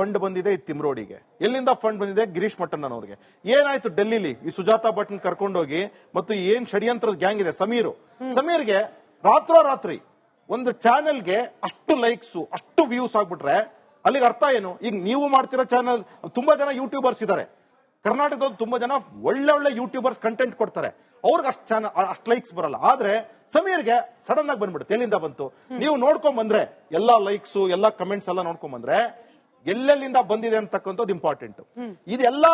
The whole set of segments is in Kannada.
ಫಂಡ್ ಬಂದಿದೆ ಈ ತಿಮ್ರೋಡಿಗೆ. ಎಲ್ಲಿಂದ ಫಂಡ್ ಬಂದಿದೆ? ಗಿರೀಶ್ ಮಟ್ಟನ್ ಅವ್ರಿಗೆ ಏನಾಯ್ತು ಡೆಲ್ಲಿಲಿ? ಈ ಸುಜಾತಾ ಭಟ್ನ ಕರ್ಕೊಂಡೋಗಿ ಮತ್ತು ಏನ್ ಷಡ್ಯಂತ್ರದ ಗ್ಯಾಂಗ್ ಇದೆ? ಸಮೀರ್. ಸಮೀರ್ಗೆ ರಾತ್ರೋರಾತ್ರಿ ಒಂದು ಚಾನೆಲ್ಗೆ ಅಷ್ಟು ಲೈಕ್ಸ್ ಅಷ್ಟು ವ್ಯೂಸ್ ಆಗ್ಬಿಟ್ರೆ ಅಲ್ಲಿಗೆ ಅರ್ಥ ಏನು? ಈಗ ನೀವು ಮಾಡ್ತಿರೋ ಚಾನೆಲ್ ತುಂಬಾ ಜನ ಯೂಟ್ಯೂಬರ್ಸ್ ಇದ್ದಾರೆ. ಕರ್ನಾಟಕದ ತುಂಬಾ ಜನ ಒಳ್ಳೆ ಒಳ್ಳೆ ಯೂಟ್ಯೂಬರ್ಸ್ ಕಂಟೆಂಟ್ ಕೊಡ್ತಾರೆ. ಅವ್ರಿಗೆ ಅಷ್ಟು ಚಾನಲ್ ಅಷ್ಟು ಲೈಕ್ಸ್ ಬರಲ್ಲ. ಆದ್ರೆ ಸಮೀರ್ಗೆ ಸಡನ್ ಆಗಿ ಬಂದ್ಬಿಡುತ್ತೆ. ಎಲ್ಲಿಂದ ಬಂತು? ನೀವು ನೋಡ್ಕೊಂಡ್ ಬಂದ್ರೆ ಎಲ್ಲಾ ಲೈಕ್ಸ್ ಎಲ್ಲಾ ಕಮೆಂಟ್ಸ್ ಎಲ್ಲ ನೋಡ್ಕೊಂಡ್ ಬಂದ್ರೆ ಎಲ್ಲೆಲ್ಲಿಂದ ಬಂದಿದೆ ಅಂತಕ್ಕಂಥದ್ದು ಇಂಪಾರ್ಟೆಂಟ್ ಇದೆಲ್ಲ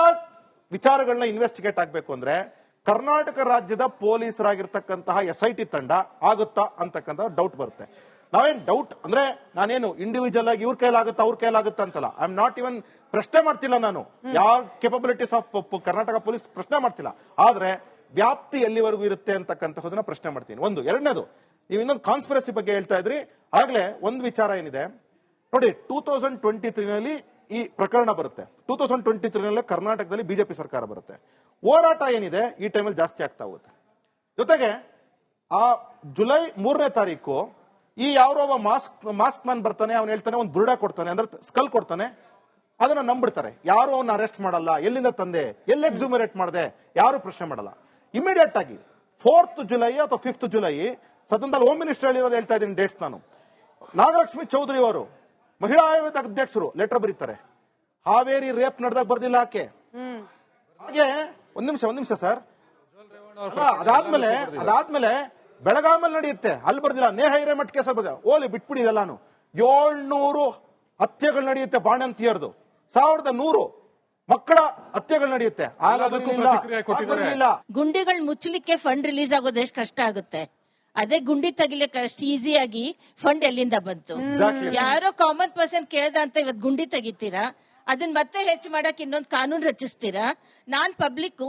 ವಿಚಾರಗಳನ್ನ ಇನ್ವೆಸ್ಟಿಗೇಟ್ ಆಗ್ಬೇಕು ಅಂದ್ರೆ ಕರ್ನಾಟಕ ರಾಜ್ಯದ ಪೊಲೀಸರಾಗಿರ್ತಕ್ಕಂತಹ ಎಸ್ ಐ ಟಿ ತಂಡ ಆಗುತ್ತಾ ಅಂತಕ್ಕಂಥ ಡೌಟ್ ಬರುತ್ತೆ. ನಾವೇನ್ ಡೌಟ್ ಅಂದ್ರೆ ನಾನೇನು ಇಂಡಿವಿಜುವಲ್ ಆಗಿ ಇವ್ರ ಕೈಲಾಗುತ್ತಾ ಅವ್ರ ಕೈಲಾಗುತ್ತಾ ಅಂತಲ್ಲ. ಐ ಆಮ್ ನಾಟ್ ಇವನ್ ಪ್ರಶ್ನೆ ಮಾಡ್ತಿಲ್ಲ ನಾನು. ಯಾವ ಕೆಪಬಿಲಿಟೀಸ್ ಆಫ್ ಕರ್ನಾಟಕ ಪೊಲೀಸ್ ಪ್ರಶ್ನೆ ಮಾಡ್ತಿಲ್ಲ. ಆದ್ರೆ ವ್ಯಾಪ್ತಿ ಎಲ್ಲಿವರೆಗೂ ಇರುತ್ತೆ ಅಂತಕ್ಕಂಥದನ್ನ ಪ್ರಶ್ನೆ ಮಾಡ್ತೀನಿ. ಒಂದು. ಎರಡನೇದು ನೀವು ಇನ್ನೊಂದು ಕಾನ್ಸ್ಪಿರಸಿ ಬಗ್ಗೆ ಹೇಳ್ತಾ ಇದ್ರಿ. ಆಗ್ಲೇ ಒಂದು ವಿಚಾರ ಏನಿದೆ. ನೋಡಿ ಟೂ ತೌಸಂಡ್ ಟ್ವೆಂಟಿ ತ್ರೀನಲ್ಲಿ ಈ ಪ್ರಕರಣ ಬರುತ್ತೆ. ಟೂ ತೌಸಂಡ್ ಟ್ವೆಂಟಿ ತ್ರೀನಲ್ಲಿ ಕರ್ನಾಟಕದಲ್ಲಿ ಬಿಜೆಪಿ ಸರ್ಕಾರ ಬರುತ್ತೆ. ಹೋರಾಟ ಏನಿದೆ, ಈ ಟೈಮಲ್ಲಿ ಜಾಸ್ತಿ ಆಗ್ತಾ ಹೋಗುತ್ತೆ. ಜೊತೆಗೆ, ಆ ಜುಲೈ ಮೂರನೇ ತಾರೀಕು, ಈ ಯಾರೋ ಒಬ್ಬ ಮಾಸ್ಕ್ ಮಾಸ್ಕ್ ಮ್ಯಾನ್ ಬರ್ತಾನೆ, ಅವ್ನು ಹೇಳ್ತಾನೆ, ಒಂದು ಬುರುಡ ಕೊಡ್ತಾನೆ, ಅಂದ್ರೆ ಸ್ಕಲ್ ಕೊಡ್ತಾನೆ. ಅದನ್ನ ನಂಬಿಡ್ತಾರೆ. ಯಾರು ಅವನ್ನ ಅರೆಸ್ಟ್ ಮಾಡಲ್ಲ, ಎಲ್ಲಿಂದ ತಂದೆ, ಎಲ್ಲಿ ಎಕ್ಸುಮರೇಟ್ ಮಾಡಿದೆ, ಯಾರು ಪ್ರಶ್ನೆ ಮಾಡಲ್ಲ. ಇಮಿಡಿಯೇಟ್ ಆಗಿ ಫೋರ್ತ್ ಜುಲೈ ಅಥವಾ ಫಿಫ್ತ್ ಜುಲೈ, ಸದನದಲ್ಲಿ ಹೋಮ್ ಮಿನಿಸ್ಟರ್ ಹೇಳಿರೋದು ಹೇಳ್ತಾ ಇದ್ದೀನಿ ಡೇಟ್ಸ್ ನಾನು. ನಾಗಲಕ್ಷ್ಮಿ ಚೌಧರಿ ಅವರು ಮಹಿಳಾ ಆಯೋಗದ ಅಧ್ಯಕ್ಷರು ಲೆಟರ್ ಬರೀತಾರೆ. ಹಾವೇರಿ ರೇಪ್ ನಡೆದಾಗ ಬರ್ದಿಲ್ಲ ಆಕೆ. ಹಾಗೆ ಒಂದ್ ನಿಮಿಷ ಒಂದ್ ನಿಮಿಷ ಸರ್. ಅದಾದ್ಮೇಲೆ ಅದಾದ್ಮೇಲೆ ಬೆಳಗಾಮಲ್ಲಿ ನಡೆಯುತ್ತೆ. ಅಲ್ಲಿ ಬರ್ದಿಲ್ಲ. ನೇಹ ಹಿರೇಮಠ್ ಕೇಸ ಬರ್ದಿಲ್ಲ ಓಲಿ ಬಿಟ್ಬಿಡಿ ಇದೆಲ್ಲಾನು ಏಳ್ನೂರು ಹತ್ಯೆಗಳು ನಡೆಯುತ್ತೆ ಬಾಣಂತಿಯರ್ದು. ಸಾವಿರದ ನೂರು ಮಕ್ಕಳ ಹತ್ಯೆಗಳು ನಡೆಯುತ್ತೆ. ಆಗ. ಗುಂಡಿಗಳು ಮುಚ್ಚಲಿಕ್ಕೆ ಫಂಡ್ ರಿಲೀಸ್ ಆಗೋದು ಎಷ್ಟು ಕಷ್ಟ ಆಗುತ್ತೆ. ಅದೇ ಗುಂಡಿ ತೆಗಿಲಿಕ್ಕೆ ಅಷ್ಟು ಈಸಿಯಾಗಿ ಫಂಡ್ ಎಲ್ಲಿಂದ ಬಂತು. ಯಾರೋ ಕಾಮನ್ ಪರ್ಸನ್ ಕೇಳ್ದ ಅಂತ ಇವತ್ ಗುಂಡಿ ತೆಗಿತೀರಾ? ಅದನ್ನ ಮತ್ತೆ ಹೆಚ್ಚು ಮಾಡಕ್ ಇನ್ನೊಂದು ಕಾನೂನು ರಚಿಸ್ತೀರಾ? ನಾನ್ public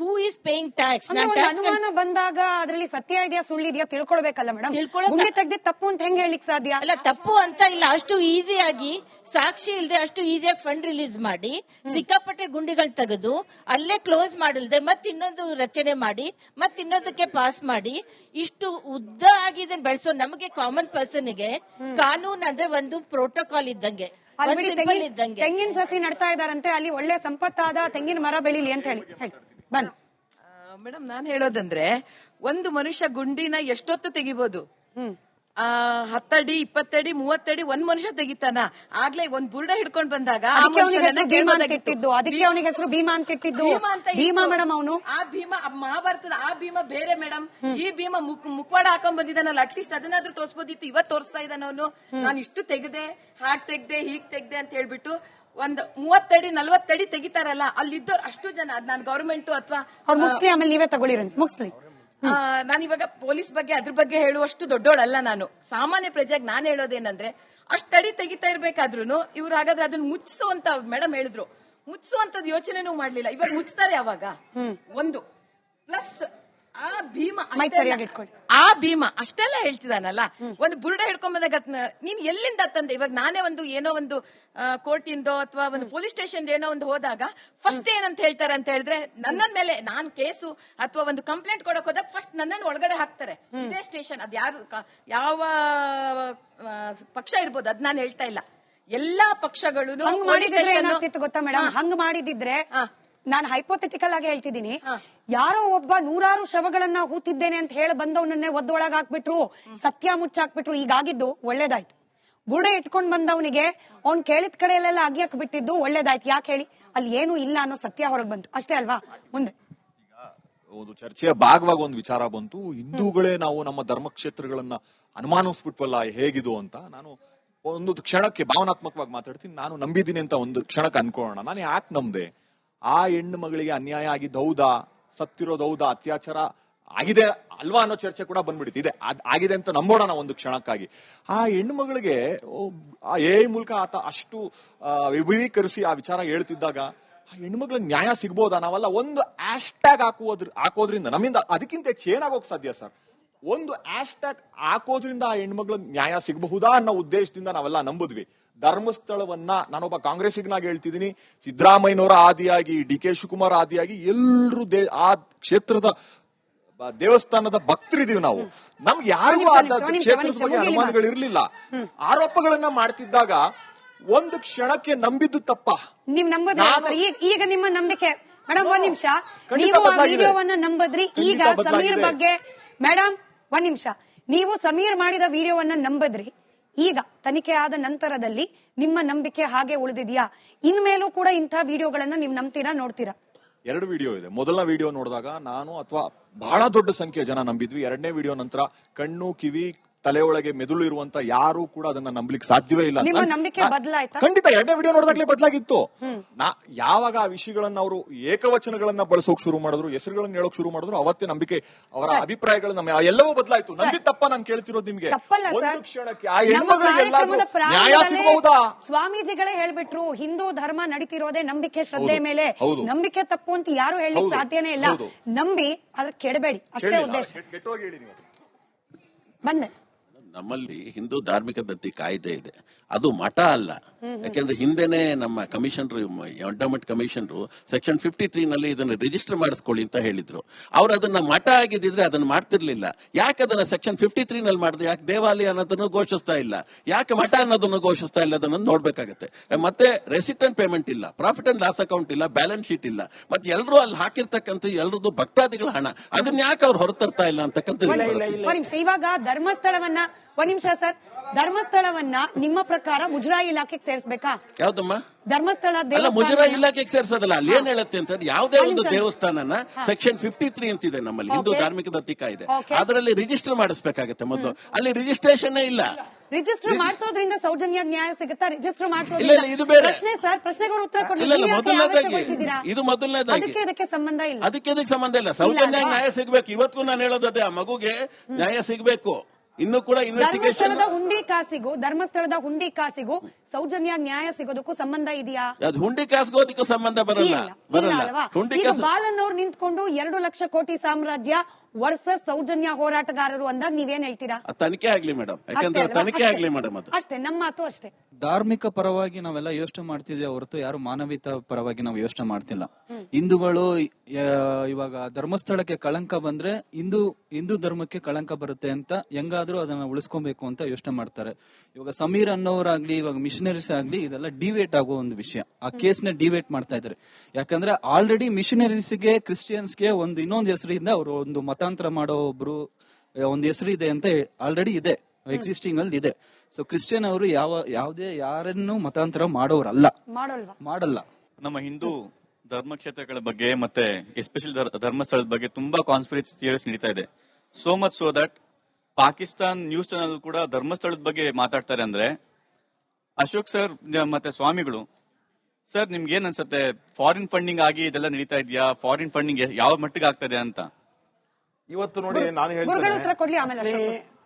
who is paying tax ಅನುಮಾನ ಬಂದಾಗ ಅದರಲ್ಲಿ ಸತ್ಯ ಇದೆಯಾ ಸುಳ್ಳಿದ್ಯಾ ತಿಳ್ಕೊಳ್ಬೇಕಲ್ಲ ಮೇಡಮ್ ತಿಳ್ಕೊಳ್ಳಿ ತೆಗ್ದೆ ತಪ್ಪು ಅಂತ ಹೆಂಗ್ ಹೇಳಿಕ್ ಸಾಧ್ಯ? ಅಲ್ಲ ತಪ್ಪು ಅಂತ ಇಲ್ಲ. ಅಷ್ಟು ಈಸಿಯಾಗಿ ಸಾಕ್ಷಿ ಇಲ್ದೆ ಅಷ್ಟು ಈಸಿಯಾಗಿ ಫಂಡ್ ರಿಲೀಸ್ ಮಾಡಿ ಸಿಕ್ಕಾಪಟ್ಟೆ ಗುಂಡಿಗಳು ತೆಗೆದು ಅಲ್ಲೇ ಕ್ಲೋಸ್ ಮಾಡಿಲ್ದೆ ಮತ್ ಇನ್ನೊಂದು ರಚನೆ ಮಾಡಿ ಮತ್ ಇನ್ನೊಂದಕ್ಕೆ ಪಾಸ್ ಮಾಡಿ ಇಷ್ಟು ಉದ್ದ ಆಗಿದೆ ಬೆಳೆಸೋ ನಮಗೆ ಕಾಮನ್ ಪರ್ಸನ್ಗೆ ಕಾನೂನು ಅಂದ್ರೆ ಒಂದು ಪ್ರೋಟೋಕಾಲ್ ಇದ್ದಂಗೆ ತೆಂಗಿನ ಸಸಿ ನಡ್ತಾ ಇದಾರಂತೆ ಅಲ್ಲಿ ಒಳ್ಳೆ ಸಂಪತ್ತಾದ ತೆಂಗಿನ ಮರ ಬೆಳಿಲಿ ಅಂತ ಹೇಳಿ. ಬನ್ನಿ ಮೇಡಮ್ ನಾನ್ ಹೇಳೋದಂದ್ರೆ ಒಂದು ಮನುಷ್ಯ ಗುಂಡಿನ ಎಷ್ಟೊತ್ತು ತೆಗಿಬಹುದು ಹತ್ತಡಿ ಇಪ್ಪತ್ತಡಿ ಮೂವತ್ತಡಿ ಒಂದ್ ಮನುಷ್ಯ ತೆಗಿತಾನ. ಆಗ್ಲೇ ಒಂದ್ ಬುರುಡ ಹಿಡ್ಕೊಂಡ್ ಬಂದಾಗ ಆ ಅವನು? ಆ ಭೀಮಾ ಆ ಮಹಾಭಾರತದ ಆ ಭೀಮಾ ಬೇರೆ ಮೇಡಮ್. ಈ ಭೀಮಾ ಮುಖವಾಡ ಹಾಕೊಂಡ್ ಬಂದಿದ್ದಾನಲ್ಲ ಅಟ್ಲೀಸ್ಟ್ ಅದನ್ನಾದ್ರೂ ತೋರ್ಸ್ಬೋದಿತ್ತು. ಇವತ್ ತೋರಿಸ್ತಾ ಇದ್ದಾನ ಅವನು. ನಾನು ಇಷ್ಟು ತೆಗ್ದೆ ಹಾಕ್ ತೆಗ್ದೆ ಹೀಗ್ ತೆಗ್ದೆ ಅಂತ ಹೇಳ್ಬಿಟ್ಟು ಒಂದ್ ಮೂವತ್ತಡಿ ನಲ್ವತ್ತಡಿ ತೆಗಿತಾರಲ್ಲ ಅಲ್ಲಿದ್ದವ್ರು ಅಷ್ಟು ಜನ ಅದ್ ನಾನು ಗವರ್ಮೆಂಟ್ ಅಥವಾ ಮುಗಿಸ್ಲಿ ಆಮೇಲೆ ನೀವೇ ತಗೊಳ್ಳಿರಂತೆ ಮುಗಿಸ್ಲಿ. ನಾನು ಇವಾಗ ಪೊಲೀಸ್ ಬಗ್ಗೆ ಅದ್ರ ಬಗ್ಗೆ ಹೇಳುವಷ್ಟು ದೊಡ್ಡೋಳಲ್ಲ ನಾನು. ಸಾಮಾನ್ಯ ಪ್ರಜೆಗೆ ನಾನು ಹೇಳೋದೇನಂದ್ರೆ ಅಷ್ಟಡಿ ತೆಗಿತಾ ಇರ್ಬೇಕಾದ್ರೂ ಇವ್ರು ಹಾಗಾದ್ರೆ ಅದನ್ನ ಮುಚ್ಚಿಸುವಂತ ಮೇಡಮ್ ಹೇಳಿದ್ರು. ಮುಚ್ಚಿಸುವಂತದ್ ಯೋಚನೆನೂ ಮಾಡ್ಲಿಲ್ಲ. ಇವಾಗ ಮುಚ್ತಾರೆ ಅವಾಗ ಒಂದು. ಪ್ಲಸ್ ಆ ಭೀಮ ಸರಿಯಾಗಿ ಇಟ್ಕೊಳ್ಳಿ. ಆ ಭೀಮ ಅಷ್ಟೆಲ್ಲ ಹೇಳ್ತಿದಾನಲ್ಲ? ಒಂದು ಬುರುಡ ಹಿಡ್ಕೊಂಡ್ ಬಂದಾಗ ನೀನ್ ಎಲ್ಲಿಂದ ತಂದೆ? ಇವಾಗ ನಾನೇ ಒಂದು ಏನೋ ಒಂದು ಕೋರ್ಟಿಂದೋ ಅಥವಾ ಒಂದು ಪೊಲೀಸ್ ಸ್ಟೇಷನ್ ಏನೋ ಒಂದು ಹೋದಾಗ ಫಸ್ಟ್ ಏನಂತ ಹೇಳ್ತಾರೆ ಅಂತ ಹೇಳಿದ್ರೆ ನನ್ನ ಮೇಲೆ ನಾನ್ ಕೇಸು ಅಥವಾ ಒಂದು ಕಂಪ್ಲೇಂಟ್ ಕೊಡಕ್ ಹೋದಾಗ ಫಸ್ಟ್ ನನ್ನನ್ನು ಒಳಗಡೆ ಹಾಕ್ತಾರೆ. ಇದೇ ಸ್ಟೇಷನ್ ಅದ್ ಯಾರು ಯಾವ ಪಕ್ಷ ಇರ್ಬೋದು ಅದ್ ನಾನು ಹೇಳ್ತಾ ಇಲ್ಲ. ಎಲ್ಲಾ ಪಕ್ಷಗಳು ಗೊತ್ತಾ ಮೇಡಮ್ ಹಂಗ್ ಮಾಡಿದಿದ್ರೆ. ನಾನು ಹೈಪೋಥೆಟಿಕಲ್ ಆಗಿ ಹೇಳ್ತಿದ್ದೀನಿ. ಯಾರೋ ಒಬ್ಬ ನೂರಾರು ಶವಗಳನ್ನ ಹೂತಿದ್ದೇನೆ ಅಂತ ಹೇಳಿ ಬಂದವನನ್ನೇ ಒದ್ದೊಳಗ ಹಾಕ್ಬಿಟ್ರು ಸತ್ಯ ಮುಚ್ಚಾಕ್ಬಿಟ್ರು ಈಗಾಗಿದ್ದು ಒಳ್ಳೇದಾಯ್ತು. ಬುಡ ಇಟ್ಕೊಂಡ್ ಬಂದವನಿಗೆ ಅವ್ನ್ ಕೇಳಿದ ಕಡೆಯಲ್ಲೆಲ್ಲ ಅಗಿಯಕ್ ಬಿಟ್ಟಿದ್ದು ಒಳ್ಳೇದಾಯ್ತು. ಯಾಕೆ ಹೇಳಿ? ಅಲ್ಲಿ ಏನು ಇಲ್ಲ ಅನ್ನೋ ಸತ್ಯ ಹೊರಗ್ ಬಂತು. ಅಷ್ಟೇ ಅಲ್ವಾ? ಮುಂದೆ. ಒಂದು ಚರ್ಚೆಯ ಭಾಗವಾಗಿ ಒಂದು ವಿಚಾರ ಬಂತು. ಹಿಂದೂಗಳೇ ನಾವು ನಮ್ಮ ಧರ್ಮಕ್ಷೇತ್ರಗಳನ್ನ ಅನುಮಾನಿಸ್ಬಿಟ್ವಲ್ಲ ಹೇಗಿದು ಅಂತ. ನಾನು ಒಂದು ಕ್ಷಣಕ್ಕೆ ಭಾವನಾತ್ಮಕವಾಗಿ ಮಾತಾಡ್ತೀನಿ. ನಾನು ನಂಬಿದ್ದೀನಿ ಅಂತ ಒಂದು ಕ್ಷಣಕ್ಕೆ ಅನ್ಕೊಳ್ಳೋಣ. ನಾನು ಯಾಕೆ ನಂಬ್ದೆ? ಆ ಹೆಣ್ಣು ಮಗಳಿಗೆ ಅನ್ಯಾಯ ಆಗಿದ್ದು ಹೌದಾ? ಸತ್ತಿರೋದು ಹೌದಾ? ಅತ್ಯಾಚಾರ ಆಗಿದೆ ಅಲ್ವಾ ಅನ್ನೋ ಚರ್ಚೆ ಕೂಡ ಬಂದ್ಬಿಡಿತು ಇದೆ ಆಗಿದೆ ಅಂತ ನಂಬೋಣ ಒಂದು ಕ್ಷಣಕ್ಕಾಗಿ. ಆ ಹೆಣ್ಣು ಮಗಳಿಗೆ ಆ ಎ ಮೂಲಕ ಆತ ಅಷ್ಟು ವಿಭವೀಕರಿಸಿ ಆ ವಿಚಾರ ಹೇಳ್ತಿದ್ದಾಗ, ಆ ಹೆಣ್ಮಕ್ಳಿಗೆ ನ್ಯಾಯ ಸಿಗ್ಬೋದಾ? ನಾವಲ್ಲ ಒಂದು ಹ್ಯಾಶ್ ಟ್ಯಾಗ್ ಹಾಕುವುದ್ರ, ಹಾಕೋದ್ರಿಂದ ನಮ್ಮಿಂದ ಅದಕ್ಕಿಂತ ಹೆಚ್ಚು ಏನಾಗೋಕ್ ಸಾಧ್ಯ ಸರ್? ಒಂದು ಆಶ್ ಟ್ಯಾಗ್ ಹಾಕೋದ್ರಿಂದ ಆ ಹೆಣ್ಮಕ್ಳು ನ್ಯಾಯ ಸಿಗಬಹುದಾ ಅನ್ನೋ ಉದ್ದೇಶದಿಂದ ನಾವೆಲ್ಲ ನಂಬಿದ್ವಿ. ಧರ್ಮಸ್ಥಳವನ್ನ ನಾನೊಬ್ಬ ಕಾಂಗ್ರೆಸ್ಸಿಗನಾಗಿ ಹೇಳ್ತಿದ್ದೀನಿ ಸಿದ್ದರಾಮಯ್ಯನವರ ಆದಿಯಾಗಿ ಡಿ ಕೆ ಶಿವಕುಮಾರ್ ಆದಿಯಾಗಿ ಎಲ್ಲರೂ ದೇ ಆ ಕ್ಷೇತ್ರದ ದೇವಸ್ಥಾನದ ಭಕ್ತರಿದೀವಿ ನಾವು. ನಮ್ಗೆ ಯಾರಿಗೂ ಆ ಕ್ಷೇತ್ರದ ಬಗ್ಗೆ ಅನುಮಾನಗಳು ಇರ್ಲಿಲ್ಲ. ಆರೋಪಗಳನ್ನ ಮಾಡ್ತಿದ್ದಾಗ ಒಂದು ಕ್ಷಣಕ್ಕೆ ನಂಬಿದ್ದು ತಪ್ಪ. ನಿಮ್ ಈಗ ನಿಮ್ಮ ನಂಬಿಕೆ. ಮೇಡಮ್ ಒಂದ್ ನಿಮಿಷ. ನೀವು ವಿಡಿಯೋವನ್ನ ನಂಬದ್ರಿ. ಈಗ ಸಮೀರ್ ಬಗ್ಗೆ. ಮೇಡಮ್ ಒಂದ್ ನಿಮಿಷ. ನೀವು ಸಮೀರ್ ಮಾಡಿದ ವಿಡಿಯೋವನ್ನ ನಂಬದ್ರಿ. ಈಗ ತನಿಖೆ ಆದ ನಂತರದಲ್ಲಿ ನಿಮ್ಮ ನಂಬಿಕೆ ಹಾಗೆ ಉಳಿದಿದ್ಯಾ? ಇನ್ಮೇಲೂ ಕೂಡ ಇಂಥ ವಿಡಿಯೋಗಳನ್ನ ನೀವು ನಂಬ್ತೀರಾ, ನೋಡ್ತೀರಾ? ಎರಡು ವಿಡಿಯೋ ಇದೆ. ಮೊದಲನೇ ವಿಡಿಯೋ ನೋಡಿದಾಗ ನಾನು ಅಥವಾ ಬಹಳ ದೊಡ್ಡ ಸಂಖ್ಯೆ ಜನ ನಂಬಿದ್ವಿ. ಎರಡನೇ ವಿಡಿಯೋ ನಂತರ ಕಣ್ಣು, ಕಿವಿ ತಲೆ ಒಳಗೆ ಮೆದುಳು ಇರುವಂತ ಯಾರು ಕೂಡ ಅದನ್ನ ನಂಬಲಿಕ್ಕೆ ಸಾಧ್ಯವೇ ಇಲ್ಲ. ಖಂಡಿತ ಎರಡನೇ ವಿಡಿಯೋ ನೋಡಿದಾಗ್ಲೇ ಬದಲಾಗಿತ್ತು. ನಾ ಯಾವಾಗ ಆ ವಿಷಯಗಳನ್ನ ಅವರು ಏಕವಚನಗಳನ್ನ ಬಳಸೋಕ್ ಶುರು ಮಾಡಿದ್ರು ಹೆಸರುಗಳನ್ನ ಹೇಳೋಕ್ ಶುರು ಮಾಡಿದ್ರು ಅವತ್ತೇ ನಂಬಿಕೆ ಅವರ ಅಭಿಪ್ರಾಯಗಳು ನಮ್ಮ ಎಲ್ಲವೂ ಬದಲಾಯ್ತು. ನಂಬಿ ತಪ್ಪ ನಾನು ಕೇಳ್ತಿರೋದು ನಿಮ್ಗೆ. ತಪ್ಪಲ್ಲ ಒಂದು ಕ್ಷಣಕ್ಕೆ ಆ ನಮ್ಮ ನ್ಯಾಯ ಸಿಗಬಹುದಾ? ಸ್ವಾಮೀಜಿಗಳೇ ಹೇಳ್ಬಿಟ್ರು ಹಿಂದೂ ಧರ್ಮ ನಡೀತಿರೋದೇ ನಂಬಿಕೆ ಶ್ರದ್ಧೆ ಮೇಲೆ. ನಂಬಿಕೆ ತಪ್ಪು ಅಂತ ಯಾರು ಹೇಳಲಿಕ್ಕೆ ಸಾಧ್ಯನೇ ಇಲ್ಲ. ನಂಬಿ ಅದ್ರ ಕೆಡಬೇಡಿ. ಅಷ್ಟೇ ಉದ್ದೇಶ. ಬಂದೆ ನಮ್ಮಲ್ಲಿ ಹಿಂದೂ ಧಾರ್ಮಿಕ ದತ್ತಿ ಕಾಯ್ದೆ ಇದೆ. ಅದು ಮಠ ಅಲ್ಲ. ಯಾಕೆಂದ್ರೆ ಹಿಂದೆನೆ ನಮ್ಮ commissioner endowment commissioner section fifty three ನಲ್ಲಿ ಇದನ್ನ ರಿಜಿಸ್ಟರ್ ಮಾಡಿಸ್ಕೊಳ್ಳಿ ಅಂತ ಹೇಳಿದ್ರು. ಅವ್ರು ಅದನ್ನ ಮಠ ಆಗಿದ್ದಿದ್ರೆ ಅದನ್ನ ಮಾಡ್ತಿರ್ಲಿಲ್ಲ. ಯಾಕೆ ಅದನ್ನ ಸೆಕ್ಷನ್ ಫಿಫ್ಟಿ ತ್ರೀ ನಲ್ಲಿ ಮಾಡಿದೆ? ಯಾಕೆ ದೇವಾಲಯ ಅನ್ನೋದನ್ನು ಘೋಷಿಸ್ತಾ ಇಲ್ಲ? ಯಾಕೆ ಮಠ ಅನ್ನೋದನ್ನು ಘೋಷಿಸ್ತಾ ಇಲ್ಲ? ಅದನ್ನ ನೋಡ್ಬೇಕಾಗತ್ತೆ. ಮತ್ತೆ ರೆಸಿಡೆಂಟ್ ಪೇಮೆಂಟ್ ಇಲ್ಲ. ಪ್ರಾಫಿಟ್ ಅಂಡ್ ಲಾಸ್ ಅಕೌಂಟ್ ಇಲ್ಲ. ಬ್ಯಾಲೆನ್ಸ್ ಶೀಟ್ ಇಲ್ಲ. ಮತ್ತೆ ಎಲ್ಲರೂ ಅಲ್ಲಿ ಹಾಕಿರ್ತಕ್ಕಂಥ ಎಲ್ರದ್ದು ಭಕ್ತಾದಿಗಳ ಹಣ. ಅದನ್ನ ಯಾಕೆ ಅವ್ರು ಹೊರತರ್ತಾ ಇಲ್ಲ ಅಂತಕ್ಕಂಥ ಇವಾಗ ಧರ್ಮಸ್ಥಳವನ್ನ ಒಂದ್ ನಿಮಿಷ ಸರ್. ಧರ್ಮಸ್ಥಳವನ್ನ ನಿಮ್ಮ ಪ್ರಕಾರ ಮುಜರಾಯಿ ಇಲಾಖೆಗೆ ಸೇರಿಸಬೇಕಾ? ಯಾವ್ದಮ್ಮ? ಧರ್ಮಸ್ಥಳ ಅಲ್ಲ ಮುಜರಾಯಿ ಇಲಾಖೆಗೆ ಸೇರಿಸೋದಲ್ಲ ಅಲ್ಲಿ ಏನ್ ಹೇಳುತ್ತೆ ಅಂತ ಯಾವುದೇ ಒಂದು. ದೇವಸ್ಥಾನನ ಸೆಕ್ಷನ್ ಫಿಫ್ಟಿ ತ್ರೀ ಅಂತಿದೆ ನಮ್ಮಲ್ಲಿ ಹಿಂದೂ. ಧಾರ್ಮಿಕ ದತ್ತಿಕ ಇದೆ. ಅದರಲ್ಲಿ ರಿಜಿಸ್ಟರ್ ಮಾಡಿಸ್ಬೇಕಾಗತ್ತೆ ಮೊದಲು. ಅಲ್ಲಿ ರಿಜಿಸ್ಟ್ರೇಷನ್ ಇಲ್ಲ. ರಿಜಿಸ್ಟರ್ ಮಾಡಿಸೋದ್ರಿಂದ ಸೌಜನ್ಯ ನ್ಯಾಯ ಸಿಗುತ್ತಾ? ರಿಜಿಸ್ಟರ್ ಮಾಡಿಸೋದ್ರಿಂದ ಇಲ್ಲ, ಇದು ಬೇರೆ. ಪ್ರಶ್ನೆ ಸರ್ ಪ್ರಶ್ನೆಗೆ ಉತ್ತರ ಇದು ಮೊದಲನೇದಾಗಿ. ಅದಕ್ಕೆ ಇದಕ್ಕೆ ಸಂಬಂಧ ಇಲ್ಲ. ಅದಕ್ಕೆ ಇದಕ್ಕೆ ಸಂಬಂಧ ಇಲ್ಲ. ಸೌಜನ್ಯ ನ್ಯಾಯ ಸಿಗಬೇಕು. ಇವತ್ತು ನಾನು ಹೇಳೋದದೇ ಆ ಮಗುಗೆ ನ್ಯಾಯ ಸಿಗ್ಬೇಕು. ಇನ್ನು ಕೂಡ ಇನ್ವೆಸ್ಟಿಗೇಷನ್ ಧರ್ಮಸ್ಥಳದ ಹುಂಡಿ ಕಾಸಿಗೂ ಧರ್ಮಸ್ಥಳದ ಹುಂಡಿ ಕಾಸಿಗೂ ಸೌಜನ್ಯ ನ್ಯಾಯ ಸಿಗೋದಕ್ಕೂ ಸಂಬಂಧ ಇದೆಯಾ? ಅದು ಹುಂಡಿ ಕಾಸಿಗೋದಕ್ಕೂ ಸಂಬಂಧ ಬರಲ್ಲ ಬರಲ್ಲ. ಬಾಲನ್ ಅವ್ರು ನಿಂತ್ಕೊಂಡು ಎರಡು ಲಕ್ಷ ಕೋಟಿ ಸಾಮ್ರಾಜ್ಯ ವರ್ಸಸ್ ಸೌಜನ್ಯ ಹೋರಾಟಗಾರರು ಅಂದಾಗ ನೀವೇನ್ ಹೇಳ್ತೀರಾ? ತನಿಖೆ ಆಗ್ಲಿ ಮೇಡಮ್ ಯಾಕಂದ್ರೆ? ತನಿಖೆ ಆಗ್ಲಿ ಮೇಡಮ್ ಅದು. ಅಷ್ಟೇ ನಮ್ಮ ಮಾತು ಅಷ್ಟೇ. ಧಾರ್ಮಿಕ ಪರವಾಗಿ ನಾವೆಲ್ಲ ಯೋಚನೆ ಮಾಡ್ತಿದ್ವಿ ಹೊರತು ಯಾರು ಮಾನವೀಯ ಪರವಾಗಿ ನಾವು ಯೋಚನೆ ಮಾಡ್ತಿಲ್ಲ. ಹಿಂದೂಗಳು ಇವಾಗ ಧರ್ಮಸ್ಥಳಕ್ಕೆ ಕಳಂಕ ಬಂದ್ರೆ ಹಿಂದೂ ಹಿಂದೂ ಧರ್ಮಕ್ಕೆ ಕಳಂಕ ಬರುತ್ತೆ ಅಂತ ಹೆಂಗಾದ್ರೂ ಅದನ್ನ ಉಳಿಸ್ಕೊಬೇಕು ಅಂತ ಯೋಚನೆ ಮಾಡ್ತಾರೆ. ಇವಾಗ ಸಮೀರ್ ಅನ್ನೋರಾಗ್ಲಿ ಇವಾಗ ಮಿಷನರೀಸ್ ಆಗ್ಲಿ ಇದೆಲ್ಲ ಡಿವೇಟ್ ಆಗೋ ಒಂದು ವಿಷಯ. ಆ ಕೇಸ್ನ ಡಿವೇಟ್ ಮಾಡ್ತಾ ಇದ್ದಾರೆ. ಯಾಕಂದ್ರೆ ಆಲ್ರೆಡಿ ಮಿಷನರೀಸ್ಗೆ ಕ್ರಿಶ್ಚಿಯನ್ಸ್ಗೆ ಒಂದು ಇನ್ನೊಂದು ಹೆಸರಿಂದ ಅವರು ಒಂದು ಮತಾಂತರ ಮಾಡೋ ಒಬ್ರು ಒಂದ್ ಹೆಸರು ಇದೆ ಅಂತ ಆಲ್ರೆಡಿ ಇದೆ ಎಕ್ಸಿಸ್ಟಿಂಗ್ ಅಲ್ಲಿ ಇದೆ. ಸೊ ಕ್ರಿಶ್ಚಿಯನ್ ಅವರು ಯಾವ ಯಾವ್ದೇ ಯಾರನ್ನು ಮತಾಂತರ ಮಾಡೋರಲ್ಲ. ಮಾಡೋಲ್ವಾ? ಮಾಡಲ್ಲ. ನಮ್ಮ ಹಿಂದೂ ಧರ್ಮ ಕ್ಷೇತ್ರಗಳ ಬಗ್ಗೆ ಮತ್ತೆ ಎಸ್ಪೆಷಲ್ ಧರ್ಮಸ್ಥಳದ ಬಗ್ಗೆ ತುಂಬಾ ಕಾನ್ಸ್ಪಿರಸಿ ಥಿಯರೀಸ್ ನಡೀತಾ ಇದೆ. So much so that Pakistan news channel ಕೂಡ ಧರ್ಮಸ್ಥಳದ ಬಗ್ಗೆ ಮಾತಾಡ್ತಾರೆ ಅಂದ್ರೆ ಅಶೋಕ್ ಸರ್ ಮತ್ತೆ ಸ್ವಾಮಿಗಳು ಸರ್ ನಿಮ್ಗೆ ಏನ್ ಅನ್ಸುತ್ತೆ? ಫಾರಿನ್ ಫಂಡಿಂಗ್ ಆಗಿ ಇದೆಲ್ಲ ನಡೀತಾ ಇದೆಯಾ? ಫಾರಿನ್ ಫಂಡಿಂಗ್ ಯಾವ ಮಟ್ಟಿಗೆ ಆಗ್ತದೆ? ಅಂತ. ಇವತ್ತು ನೋಡಿ ನಾನು ಹೇಳ್ತೀನಿ.